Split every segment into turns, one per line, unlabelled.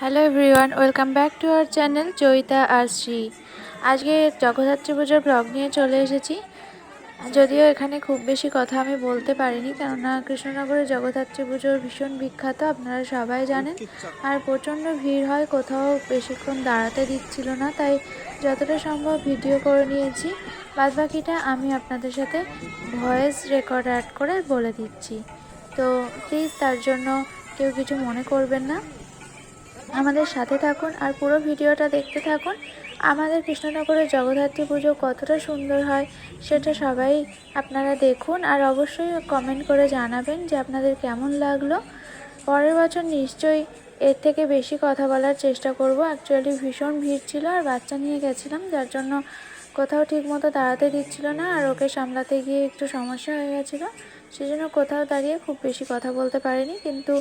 Hello everyone welcome back to our channel Joyita আর শ্রী আজকে জগদ্ধাত্রী পুজোর blog নিয়ে চলে এসেছি। যদিও এখানে খুব বেশি কথা আমি বলতে পারিনি, কেননা কৃষ্ণনগরের জগদ্ধাত্রী পুজোর ভীষণ বিখ্যাত, আপনারা সবাই জানেন। আর প্রচণ্ড ভিড় হয়, কোথাও বেশিক্ষণ দাঁড়াতে দিচ্ছিল না, তাই যতটা সম্ভব ভিডিও করে নিয়েছি। বাদবাকিটা আমি আপনাদের সাথে ভয়েস রেকর্ড অ্যাড করে বলে দিচ্ছি। তো প্লিজ তার জন্য কেউ কিছু মনে করবেন না। আমাদের সাথে থাকুন আর পুরো ভিডিওটা দেখতে থাকুন। আমাদের কৃষ্ণনগরের জগদ্ধাত্রী পুজো কতটা সুন্দর হয় সেটা সবাই আপনারা দেখুন আর অবশ্যই কমেন্ট করে জানাবেন যে আপনাদের কেমন লাগল। পরের বছর নিশ্চয়ই এর থেকে বেশি কথা বলার চেষ্টা করব। অ্যাকচুয়ালি ভীষণ ভিড় ছিল আর বাচ্চা নিয়ে গেছিলাম, যার জন্য কোথাও ঠিক মতো দাঁড়াতে দিচ্ছিল না আর ওকে সামলাতে গিয়ে একটু সমস্যা হয়ে গেছিল। সেজন্য কোথাও দাঁড়িয়ে খুব বেশি কথা বলতে পারিনি, কিন্তু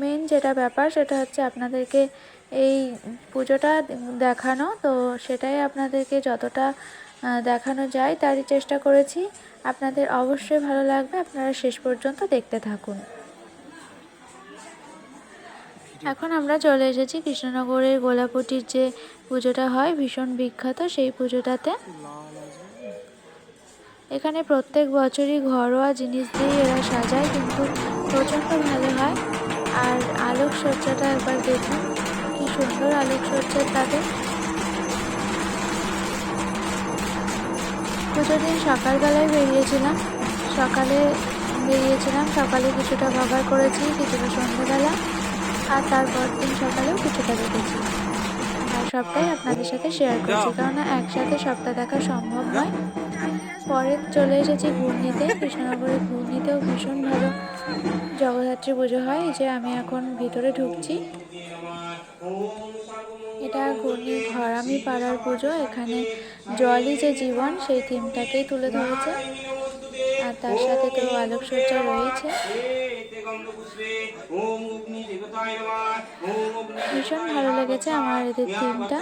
মেন যেটা ব্যাপার সেটা হচ্ছে আপনাদেরকে এই পুজোটা দেখানো। তো সেটাই আপনাদেরকে যতটা দেখানো যায় তারই চেষ্টা করেছি। আপনাদের অবশ্যই ভালো লাগবে। আপনারা শেষ পর্যন্ত দেখতে থাকুন। এখন আমরা চলে এসেছি কৃষ্ণনগরের গোলাপটির যে পুজোটা হয়, ভীষণ বিখ্যাত সেই পুজোটাতে। এখানে প্রত্যেক বছরই ঘরোয়া জিনিস দিয়ে এরা সাজায়, কিন্তু প্রচণ্ড ভালো হয়। আর আলোকসজ্জাটা একবার দেখুন কি সুন্দর আলোকসজ্জা তাদের পুজোর দিন সকালবেলায় বেরিয়েছিলাম। সকালে বেরিয়েছিলাম, সকালে কিছুটা কভার করেছি, কিছুটা সন্ধ্যেবেলা আর তারপর দিন সকালেও কিছুটা দেখেছি। আর সবটাই আপনাদের সাথে শেয়ার করছি কারণ একসাথে সবটা দেখা সম্ভব নয়। পরে চলে এসেছি ঘূর্ণিতে কৃষ্ণনগরের ঘূর্ণিতেও ভীষণ ভালো জগদ্ধাত্রী পুজো হয় যে আমি এখন ভিতরে ঢুকছি। এটা ঘূর্ণির ঘরামি পাড়ার পুজো, এখানে জলই যে জীবন, সেই থিমটাকেই তুলে ধরেছে। আর তার সাথে তো আলোকসজ্জা রয়েছে। ভীষণ ভালো লেগেছে আমার এদের থিমটা।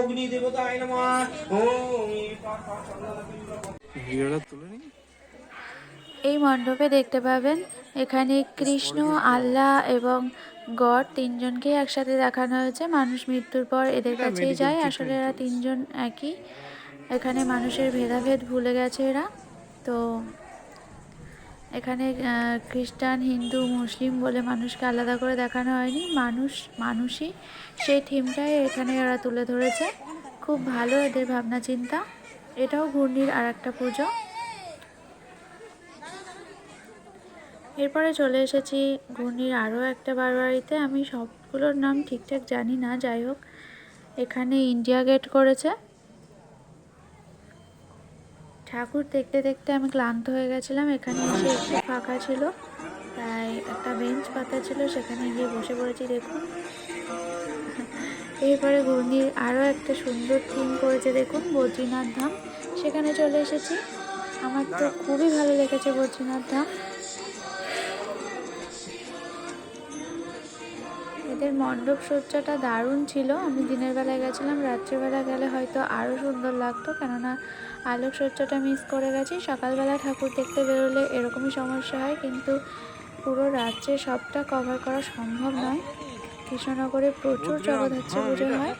অগ্নি দেবতায় নমা
এই মণ্ডপে দেখতে পাবেন এখানে কৃষ্ণ আল্লাহ এবং গড তিনজনকেই একসাথে দেখানো হয়েছে। মানুষ মৃত্যুর পর এদের কাছেই যায়। আসলে এরা তিনজন একই। এখানে মানুষের ভেদাভেদ ভুলে গেছে এরা। তো এখানে খ্রিস্টান হিন্দু মুসলিম বলে মানুষকে আলাদা করে দেখানো হয়নি। মানুষ মানুষই সেই থিমটাই এখানে ওরা তুলে ধরেছে। খুব ভালো এদের ভাবনা চিন্তা এটাও ঘূর্ণির আর একটা পুজো। এরপরে চলে এসেছি ঘূর্ণির আরও একটা বারবাড়িতে আমি সবগুলোর নাম ঠিকঠাক জানি না যাই হোক। এখানে ইন্ডিয়া গেট করেছে। ঠাকুর দেখতে দেখতে আমি ক্লান্ত হয়ে গেছিলাম। এখানে এসে একটু ফাঁকা ছিল। তাই একটা বেঞ্চ পাতা ছিল সেখানে গিয়ে বসে পড়েছি দেখুন। এরপরে ঘূর্ণির আরও একটা সুন্দর থিম করেছে দেখুন বদ্রীনাথ ধাম। সেখানে চলে এসেছি। আমার তো খুবই ভালো লেগেছে বদ্রীনাথ ধাম। এর মণ্ডপ সজ্জাটা দারুণ ছিল। আমি দিনের বেলায় গেছিলাম রাত্রিবেলা গেলে হয়তো আরও সুন্দর লাগতো। কেননা আলোকসজ্জাটা মিস করে গেছি। সকালবেলা ঠাকুর দেখতে বেরোলে এরকমই সমস্যা হয় কিন্তু পুরো রাত্রে সবটা কভার করা সম্ভব নয়। কৃষ্ণনগরে প্রচুর জগদ্ধাত্রী পুজো হয়।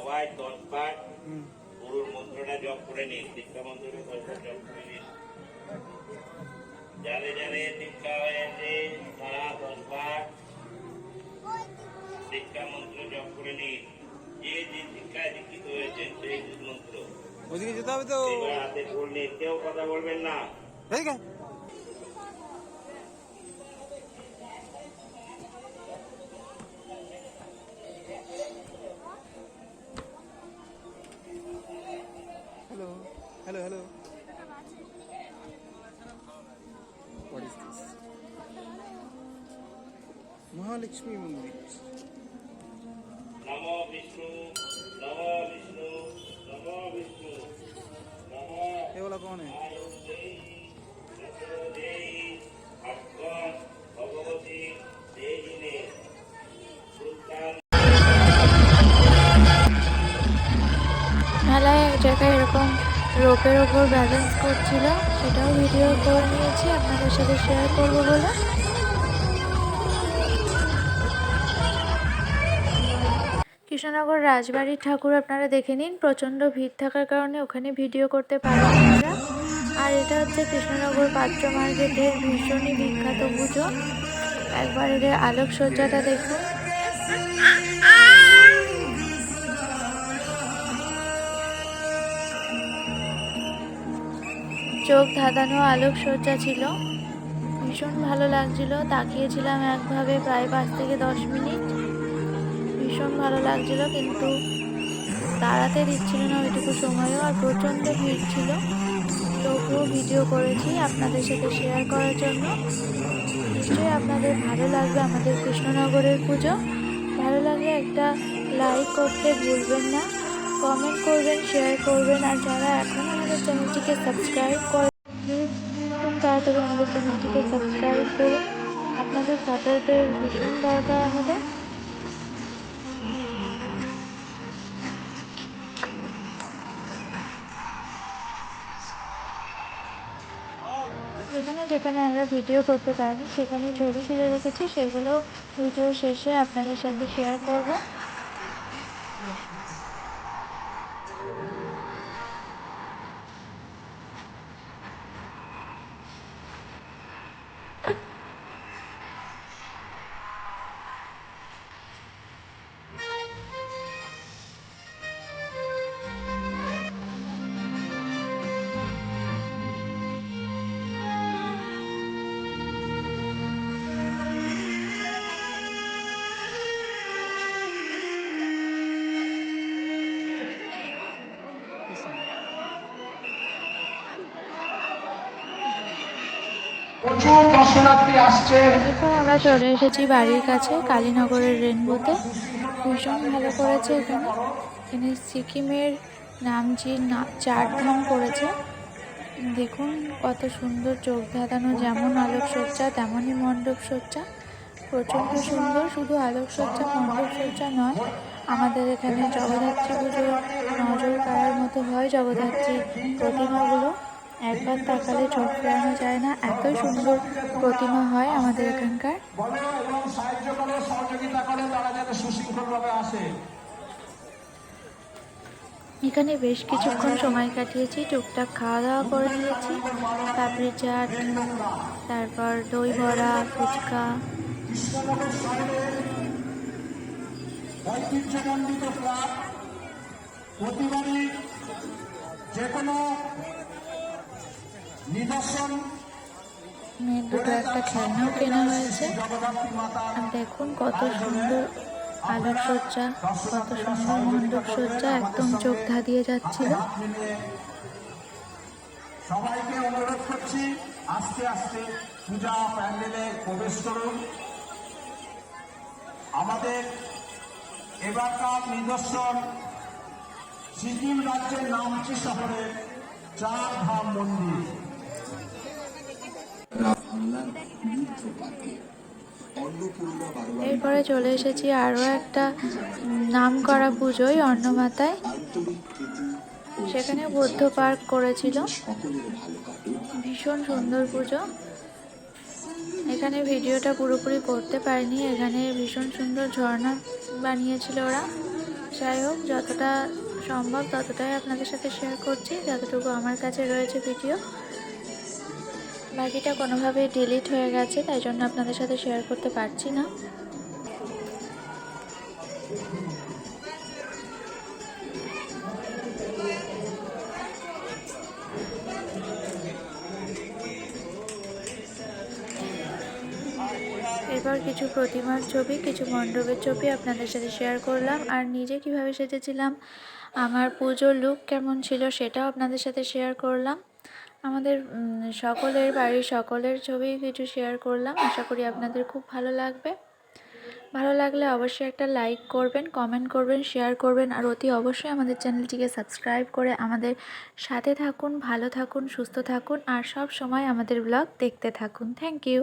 সবাই দশ গুরুর মন্ত্রটা জপ করে নিন শিক্ষা মন্ত্রটা দশ বার জপ করে নিন। যাদের যাদের শিক্ষা হয়েছে তারা দশ বার শিক্ষা মন্ত্র জপ করে নিন। যে যে শিক্ষায় দীক্ষিত হয়েছে সেই মন্ত্র।
ওদিকে যেতে হবে তো।
হাতে পড়লে কেউ কথা বলবেন না।
এদিকে হ্যালো মহালক্ষ্মী মন্দির
নম বিষ্ণু নম বিষ্ণু নম বিষ্ণু নম
ये वाला कौन है
ভগবতী দেহিনে সুলতান
মেলায় এক জায়গায় এরকম রোপের ওপর ব্যালেন্স করছিল সেটাও ভিডিও করে নিয়েছি আপনাদের সাথে শেয়ার করব বলে কৃষ্ণনগর রাজবাড়ির ঠাকুর আপনারা দেখে নিন। প্রচণ্ড ভিড় থাকার কারণে ওখানে ভিডিও করতে পারেন আমরা। আর এটা হচ্ছে কৃষ্ণনগর পাত্র মার্কেটের ভীষণই বিখ্যাত পুজো। একবার এদের আলোকসজ্জাটা দেখুন। চোখ ধাঁধানো আলোকসজ্জা ছিল। ভীষণ ভালো লাগছিল। তাকিয়েছিলাম একভাবে প্রায় পাঁচ থেকে দশ মিনিট। ভীষণ ভালো লাগছিল, কিন্তু দাঁড়াতে দিচ্ছিল না, ওইটুকু সময়ও আর প্রচণ্ড ভিড় ছিল। তবুও ভিডিও করেছি আপনাদের সাথে শেয়ার করার জন্য। নিশ্চয়ই আপনাদের ভালো লাগবে আমাদের কৃষ্ণনগরের পুজো। ভালো লাগলে একটা লাইক করতে ভুলবেন না কমেন্ট করবেন শেয়ার করবেন, আর যারা এখন আমাদের চ্যানেলটিকে সাবস্ক্রাইব করে খুব তাড়াতাড়ি আমাদের চ্যানেলটিকে সাবস্ক্রাইব করুন আপনাদের সাপোর্টের ভীষণ দরকার আমাদের যেখানে যেখানে আমরা ভিডিও করতে পারি, সেখানে ছবি তুলে রেখেছি, সেগুলো ভিডিও শেষে আপনাদের সাথে শেয়ার করব। আমরা চলে এসেছি বাড়ির কাছে, কালীনগরের রেনবোতে। ভীষণ ভালো করেছে এখানে। এখানে সিকিমের নামজি চারধাম করেছে। দেখুন কত সুন্দর চোখ ধাঁধানো, যেমন আলোকসজ্জা, তেমনই মণ্ডপসজ্জা। প্রচণ্ড সুন্দর, শুধু আলোকসজ্জা, মণ্ডপসজ্জা নয়, আমাদের এখানে জগদ্ধাত্রী পুজো নজর কাড়ার মতো হয় জগদ্ধাত্রী প্রতিমাগুলো। একবার তাকালে চোখ ফেরানো যায় না। এতই সুন্দর প্রতিমা হয় আমাদের এখানকার।
এবং সাহায্য করে সহযোগিতা করে তারা যাতে সুশৃঙ্খলভাবে আসে।
এখানে বেশ কিছুক্ষণ সময় কাটিয়েছি টুকটাক খাওয়া দাওয়া করে নিয়েছি। পাপড়ি চাট তারপর দই বড়া ফুচকা।
ঐতিহ্যমণ্ডিত ক্লাব প্রতিবারই যে কোনো
দুটো একটা খেলনাও কেনা হয়েছে। দেখুন কত সুন্দর আলোকসজ্জা কত সুন্দর মণ্ডপ সজ্জা একদম চোখ ধাঁধিয়ে যাচ্ছিল।
মিলিয়ে সবাইকে অনুরোধ করছি আস্তে আস্তে পূজা প্যান্ডেলে প্রবেশ করুন। আমাদের এবারকার নিদর্শন সিকিম রাজ্যের নামচি শহরের চার ধাম মন্দির।
এরপরে চলে এসেছি আরও একটা নাম করা পুজোয় অন্নমাতায়। সেখানে বৌদ্ধ পার্ক করেছিল। ভীষণ সুন্দর পুজো। এখানে ভিডিওটা পুরোপুরি করতে পারিনি। এখানে ভীষণ সুন্দর ঝর্ণা বানিয়েছিল ওরা। যাই হোক, যতটা সম্ভব ততটাই আপনাদের সাথে শেয়ার করছি। যতটুকু আমার কাছে রয়েছে ভিডিও বাকিটা কোনোভাবেই ডিলিট হয়ে গেছে, তাই জন্য আপনাদের সাথে শেয়ার করতে পারছি না। এরপর কিছু প্রতিমার ছবি, কিছু মণ্ডপের ছবি আপনাদের সাথে শেয়ার করলাম। আর নিজে কীভাবে সেজেছিলাম, আমার পুজোর লুক কেমন ছিল সেটাও আপনাদের সাথে শেয়ার করলাম। আমাদের সকলের বাড়ির সকলের ছবি কিছু শেয়ার করলাম। আশা করি আপনাদের খুব ভালো লাগবে। ভালো লাগলে অবশ্যই একটা লাইক করবেন কমেন্ট করবেন শেয়ার করবেন, আর অতি অবশ্যই আমাদের চ্যানেলটিকে সাবস্ক্রাইব করে আমাদের সাথে থাকুন, ভালো থাকুন, সুস্থ থাকুন, আর সব সময় আমাদের ব্লগ দেখতে থাকুন। Thank you